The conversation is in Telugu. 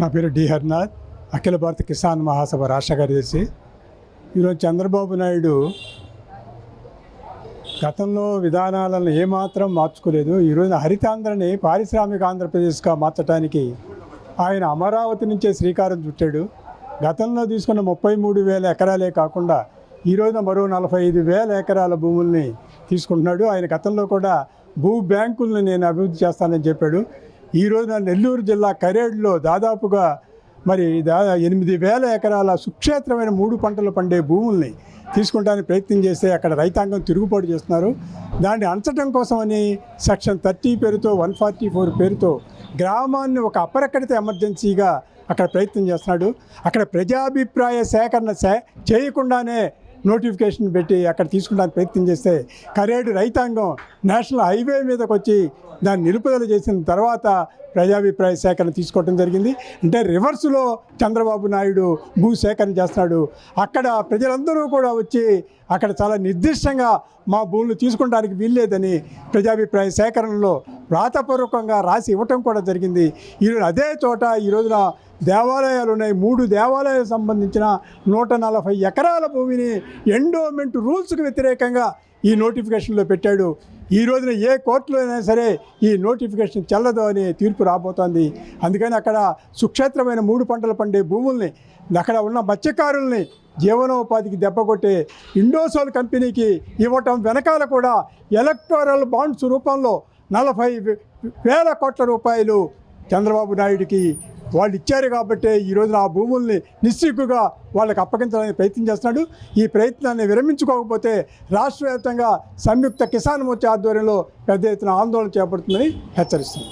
నా పేరు డి. హరినాథ్. అఖిల భారత కిసాన్ మహాసభ రాష్ట్ర కార్యదర్శి. ఈరోజు చంద్రబాబు నాయుడు గతంలో విధానాలను ఏమాత్రం మార్చుకోలేదు. ఈరోజు హరితాంధ్రని పారిశ్రామిక ఆంధ్రప్రదేశ్గా మార్చడానికి ఆయన అమరావతి నుంచే శ్రీకారం చుట్టాడు. గతంలో తీసుకున్న ముప్పై మూడు వేల ఎకరాలే కాకుండా ఈరోజు మరో నలభై ఐదు వేల ఎకరాల భూముల్ని తీసుకుంటున్నాడు. ఆయన గతంలో కూడా భూ బ్యాంకుల్ని నేను అభివృద్ధి చేస్తానని చెప్పాడు. ఈ రోజున నెల్లూరు జిల్లా కరేడులో దాదాపుగా మరి దాదా ఎనిమిది వేల ఎకరాల సుక్షేత్రమైన మూడు పంటలు పండే భూముల్ని తీసుకుంటానికి ప్రయత్నం చేస్తే అక్కడ రైతాంగం తిరుగుబాటు చేస్తున్నారు. దాన్ని అంచటం కోసమని సెక్షన్ థర్టీ పేరుతో వన్ ఫార్టీ ఫోర్ పేరుతో గ్రామాన్ని ఒక అపరకడిత ఎమర్జెన్సీగా అక్కడ ప్రయత్నం చేస్తున్నాడు. అక్కడ ప్రజాభిప్రాయ సేకరణ సే చేయకుండానే నోటిఫికేషన్ పెట్టి అక్కడ తీసుకోవడానికి ప్రయత్నం చేస్తే కరేడు రైతాంగం నేషనల్ హైవే మీదకి వచ్చి దాన్ని నిలుపుదల చేసిన తర్వాత ప్రజాభిప్రాయ సేకరణ తీసుకోవడం జరిగింది. అంటే రివర్స్లో చంద్రబాబు నాయుడు భూ సేకరణ చేస్తున్నాడు. అక్కడ ప్రజలందరూ కూడా వచ్చి అక్కడ చాలా నిర్దిష్టంగా మా భూములు తీసుకుంటానికి వీల్లేదని ప్రజాభిప్రాయ సేకరణలో వ్రాతపూర్వకంగా రాసి ఇవ్వటం కూడా జరిగింది. ఈరోజు అదే చోట ఈ రోజున దేవాలయాలు ఉన్నాయి. మూడు దేవాలయాలకు సంబంధించిన నూట నలభై ఎకరాల భూమిని ఎండోమెంట్ రూల్స్కు వ్యతిరేకంగా ఈ నోటిఫికేషన్లో పెట్టాడు. ఈ రోజున ఏ కోర్టులో అయినా సరే ఈ నోటిఫికేషన్ చెల్లదు అని తీర్పు రాబోతోంది. అందుకని అక్కడ సుక్షేత్రమైన మూడు పంటలు పండే భూముల్ని అక్కడ ఉన్న మత్స్యకారుల్ని జీవనోపాధికి దెబ్బ కొట్టే ఇండోసోల్ కంపెనీకి ఇవ్వటం వెనకాల కూడా ఎలక్టోరల్ బాండ్స్ రూపంలో నలభై వేల కోట్ల రూపాయలు చంద్రబాబు నాయుడికి వాళ్ళు ఇచ్చారు కాబట్టి ఈరోజు ఆ భూముల్ని నిస్సిగ్గుగా వాళ్ళకి అప్పగించడానికి ప్రయత్నం చేస్తున్నాడు. ఈ ప్రయత్నాన్ని విరమించుకోకపోతే రాష్ట్ర వ్యాప్తంగా సంయుక్త కిసాన్ మోర్చా ఆధ్వర్యంలో పెద్ద ఎత్తున ఆందోళన చేపడుతుందని హెచ్చరిస్తుంది.